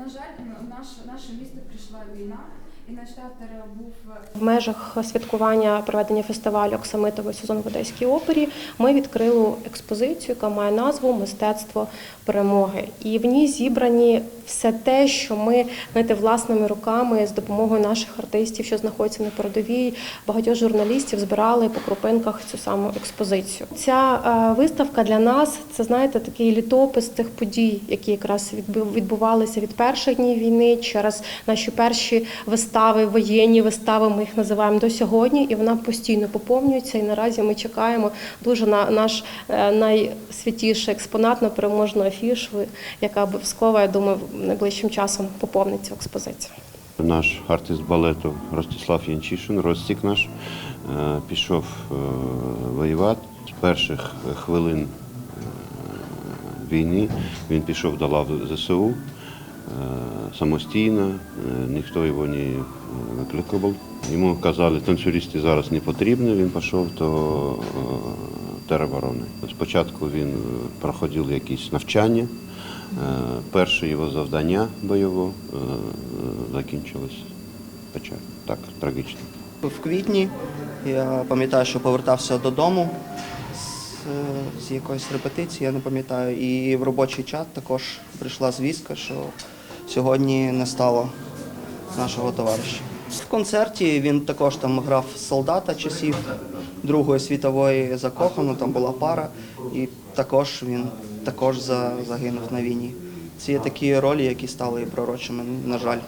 на жаль, наш, наше місто прийшла війна, і наш театр був В межах святкування проведення фестивалю Оксамитовий сезон в Одеській опері ми відкрили експозицію, яка має назву Мистецтво перемоги. І в ній зібрані все те, що ми знаєте, власними руками з допомогою наших артистів, що знаходяться на передовій, багатьох журналістів збирали по крупинках цю саму експозицію. Ця е, виставка для нас це знаєте такий літопис тих подій, які якраз відбу- відбувалися від перших днів війни через наші перші вистави, воєнні вистави. Ми їх називаємо до сьогодні, і вона постійно поповнюється. І наразі ми чекаємо дуже на наш е, найсвятіший експонат на переможну афішу, яка обов'язково, я думаю, найближчим часом поповнить цю експозицію. Наш артист балету Ростислав Янчишин, Ростік наш, е, пішов е, воювати з перших хвилин війни. Він пішов до лав ЗСУ самостійно, е, ніхто його не викликував. Йому казали, танцюристи зараз не потрібні, він пішов до е, тероборони. Спочатку він е, проходив якісь навчання. Е, Перше його завдання бойове е, закінчилось печаль. Так, трагічно. В квітні я пам'ятаю, що повертався додому з якоїсь репетиції, я не пам'ятаю. І в робочий чат також прийшла звістка, що сьогодні не стало нашого товариша. В концерті він також там грав солдата часів Другої світової закохано, там була пара, і також він також загинув на війні. Це є такі ролі, які стали пророчими, на жаль.